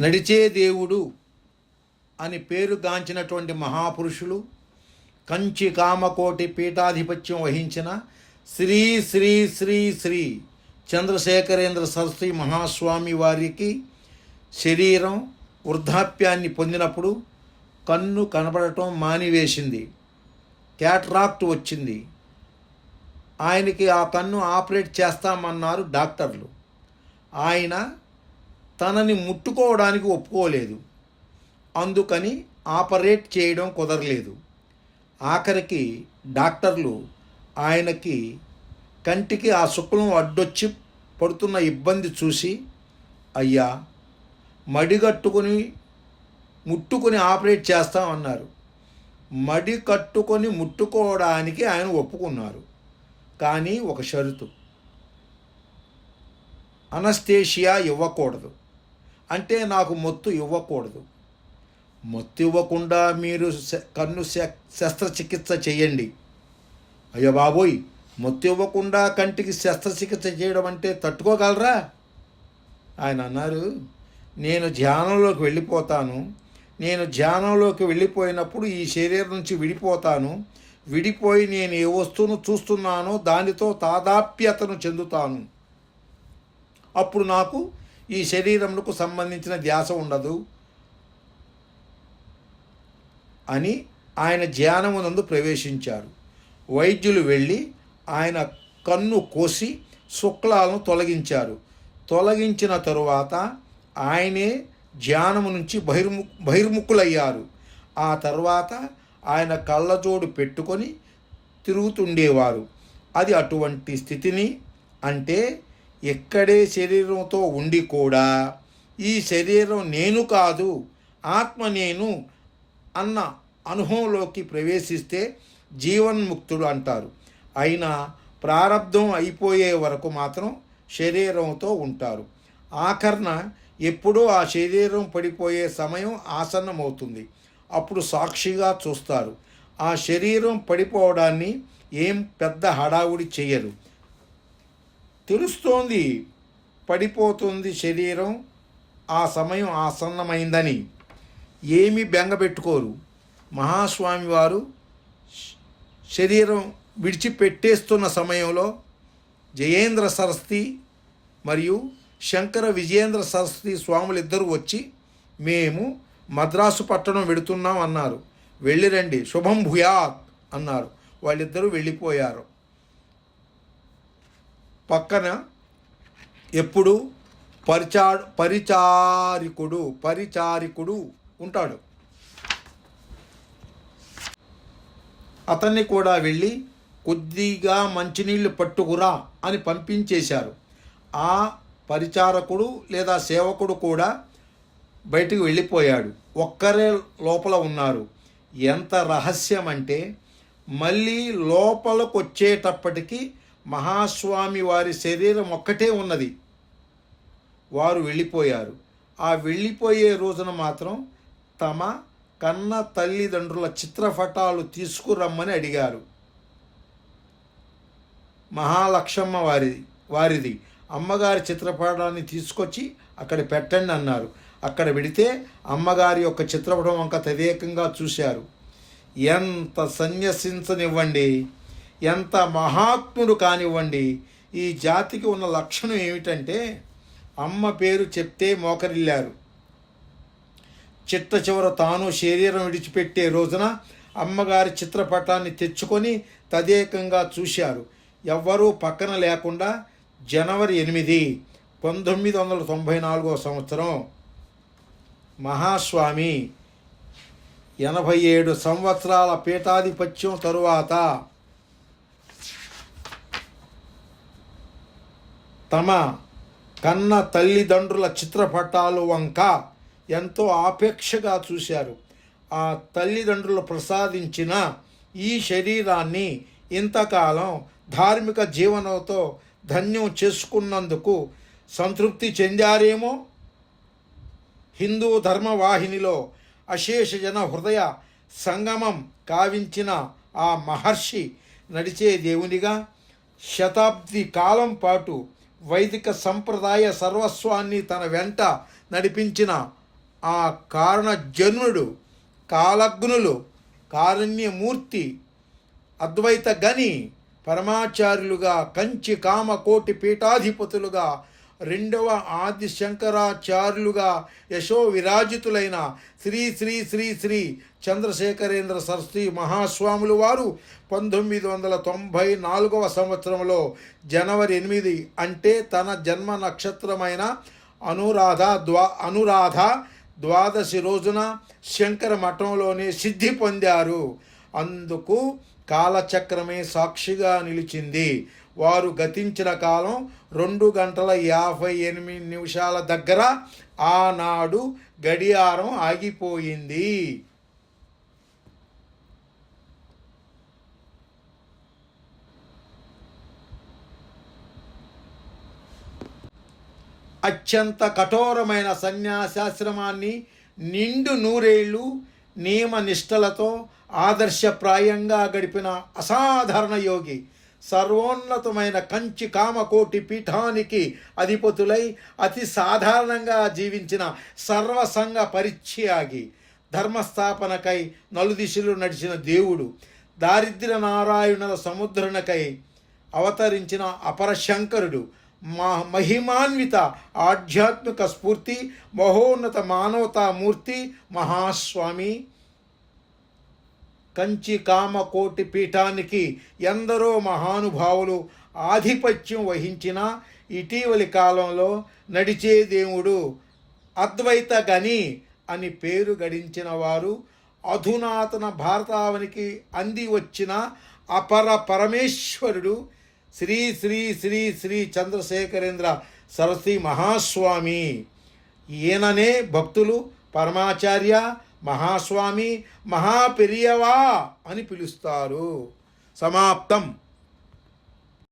నడిచే దేవుడు అని పేరుగాంచినటువంటి మహాపురుషులు కంచి కామకోటి పీఠాధిపత్యం వహించిన శ్రీ శ్రీ శ్రీ శ్రీ చంద్రశేఖరేంద్ర సరస్వతి మహాస్వామి వారికి శరీరం వృద్ధాప్యాన్ని పొందినప్పుడు కన్ను కనబడటం మానివేసింది. క్యాట్రాక్ట్ వచ్చింది. ఆయనకి ఆ కన్ను ఆపరేట్ చేస్తామన్నారు డాక్టర్లు. ఆయన తనని ముట్టుకోవడానికి ఒప్పుకోలేదు. అందుకని ఆపరేట్ చేయడం కుదరలేదు. ఆఖరికి డాక్టర్లు ఆయనకి కంటికి ఆ శుక్లం అడ్డొచ్చి పడుతున్న ఇబ్బంది చూసి అయ్యా మడిగట్టుకుని ముట్టుకుని ఆపరేట్ చేస్తామన్నారు మడి కట్టుకొని ముట్టుకోవడానికి ఆయన ఒప్పుకున్నారు. కానీ ఒక షరతు. అనస్థేషియా ఇవ్వకూడదు. అంటే నాకు మొత్తు ఇవ్వకూడదు. మొత్తు ఇవ్వకుండా మీరు కన్ను శ- శస్త్రచికిత్స చేయండి. అయ్యో బాబోయ్! మొత్తు ఇవ్వకుండా కంటికి శస్త్రచికిత్స చేయడం అంటే తట్టుకోగలరా? ఆయన అన్నారు నేను ధ్యానంలోకి వెళ్ళిపోతాను. నేను ధ్యానంలోకి వెళ్ళిపోయినప్పుడు ఈ శరీరం నుంచి విడిపోతాను. విడిపోయి నేను ఏ వస్తువును చూస్తున్నానో దానితో తాదాప్యతను చెందుతాను. అప్పుడు నాకు ఈ శరీరములకు సంబంధించిన ధ్యాస ఉండదు అని ఆయన ధ్యానమునందు ప్రవేశించారు. వైద్యులు వెళ్ళి ఆయన కన్ను కోసి శుక్లాలను తొలగించారు. తొలగించిన తరువాత ఆయనే ధ్యానము నుంచి బహిర్ము బహిర్ముఖులయ్యారు. ఆ తర్వాత ఆయన కళ్ళజోడు పెట్టుకొని తిరుగుతుండేవారు. అది అటువంటి స్థితిని అంటే ఎక్కడే శరీరంతో ఉండి కూడా ఈ శరీరం నేను కాదు ఆత్మ నేను అన్న అనుభవంలోకి ప్రవేశిస్తే జీవన్ముక్తుడు అంటారు. అయినా ప్రారంధం అయిపోయే వరకు మాత్రం శరీరంతో ఉంటారు. ఆఖరణ ఎప్పుడో ఆ శరీరం పడిపోయే సమయం ఆసన్నమవుతుంది. అప్పుడు సాక్షిగా చూస్తారు. ఆ శరీరం పడిపోవడాన్ని ఏం పెద్ద హడావుడి చేయరు తెలుస్తోంది పడిపోతుంది శరీరం. ఆ సమయం ఆసన్నమైందని ఏమీ బెంగపెట్టుకోరు మహాస్వామి వారు శరీరం విడిచిపెట్టేస్తున్న సమయంలో జయేంద్ర సరస్వతి మరియు శంకర విజయేంద్ర సరస్వతి స్వాములిద్దరూ వచ్చి మేము మద్రాసు పట్టణం వెడుతున్నాం అన్నారు. వెళ్ళిరండి శుభం భూయాత్ అన్నారు. వాళ్ళిద్దరూ వెళ్ళిపోయారు. పక్కన ఎప్పుడు పరిచా పరిచారికుడు పరిచారికుడు ఉంటాడు. అతన్ని కూడా వెళ్ళి కొద్దిగా మంచినీళ్ళు పట్టుకురా అని పంపించేశారు. ఆ పరిచారకుడు లేదా సేవకుడు కూడా బయటికి వెళ్ళిపోయాడు. ఒక్కరే లోపల ఉన్నారు. ఎంత రహస్యం అంటే మళ్ళీ లోపలకు వచ్చేటప్పటికి మహాస్వామి వారి శరీరం ఒక్కటే ఉన్నది. వారు వెళ్ళిపోయారు. ఆ వెళ్ళిపోయే రోజున మాత్రం తమ కన్న తల్లిదండ్రుల చిత్రపటాలు తీసుకురమ్మని అడిగారు. మహాలక్ష్మ వారిది వారిది అమ్మగారి చిత్రపటాన్ని తీసుకొచ్చి అక్కడ పెట్టండి అన్నారు. అక్కడ పెడితే అమ్మగారి యొక్క చిత్రపటం వంక తదేకంగా చూశారు. ఎంత సన్యసించనివ్వండి! ఎంత మహాత్ముడు కానివ్వండి ఈ జాతికి ఉన్న లక్షణం ఏమిటంటే అమ్మ పేరు చెప్తే మోకరిల్లారు. చిట్ట చివర తాను శరీరం విడిచిపెట్టే రోజున అమ్మగారి చిత్రపటాన్ని తెచ్చుకొని తదేకంగా చూశారు. ఎవ్వరూ పక్కన లేకుండా జనవరి ఎనిమిది పంతొమ్మిది వందల తొంభై నాలుగో సంవత్సరం. మహాస్వామి ఎనభై ఏడు సంవత్సరాల పీఠాధిపత్యం తరువాత తమ కన్న తల్లిదండ్రుల చిత్రపటాలు వంక ఎంతో ఆపేక్షగా చూశారు. ఆ తల్లిదండ్రులు ప్రసాదించిన ఈ శరీరాన్ని ఇంతకాలం ధార్మిక జీవనంతో ధన్యం చేసుకున్నందుకు సంతృప్తి చెందారేమో? హిందూ ధర్మవాహినిలో అశేష జన హృదయ సంగమం కావించిన ఆ మహర్షి నడిచే దేవునిగా శతాబ్ది కాలం పాటు వైదిక సంప్రదాయ సర్వస్వాన్ని తన వెంట నడిపించిన ఆ కారణజనుడు కాలగ్నులు కారుణ్యమూర్తి అద్వైత గని పరమాచార్యులుగా కంచి కామకోటి పీఠాధిపతులుగా రెండవ ఆది శంకరాచార్యులుగా యశో విరాజితులైన శ్రీ శ్రీ శ్రీ శ్రీ చంద్రశేఖరేంద్ర సరస్వతి మహాస్వాములు వారు పంతొమ్మిది వందల తొంభై నాలుగవ సంవత్సరంలో జనవరి ఎనిమిది అంటే తన జన్మ నక్షత్రమైన అనురాధ ద్వా అనురాధ ద్వాదశి రోజున శంకర మఠంలోనే సిద్ధి పొందారు. అందుకు కాలచక్రమే సాక్షిగా నిలిచింది. వారు గతించిన కాలం రెండు గంటల యాభై ఎనిమిది నిమిషాల దగ్గర ఆనాడు గడియారం ఆగిపోయింది. అత్యంత కఠోరమైన సన్యాసాశ్రమాన్ని నిండు నూరేళ్ళు నియమ నిష్టలతో ఆదర్శప్రాయంగా గడిపిన అసాధారణ యోగి సర్వోన్నతమైన కంచి కామకోటి పీఠానికి అధిపతులై అతి సాధారణంగా జీవించిన సర్వసంగ పరిత్యాగి ధర్మస్థాపనకై నలుదిశలు నడిచిన దేవుడు దారిద్ర్య నారాయణుల సముద్రునకై అవతరించిన అపరశంకరుడు మహిమాన్విత ఆధ్యాత్మిక స్ఫూర్తి మహోన్నత మానవతామూర్తి మహాస్వామి. కంచి కామకోటి పీఠానికి ఎందరో మహానుభావులు ఆధిపత్యం వహించిన ఇటీవలి కాలంలో నడిచే దేవుడు అద్వైత గని అని పేరు గడించిన వారు అధునాతన భారతావనికి అంది వచ్చిన అపర పరమేశ్వరుడు శ్రీ శ్రీ శ్రీ శ్రీ చంద్రశేఖరేంద్ర సరస్వతి మహాస్వామి. ఈయననే భక్తులు పరమాచార్య మహాస్వామి మహాపెరియవా అని పిలుస్తారు. సమాప్తం.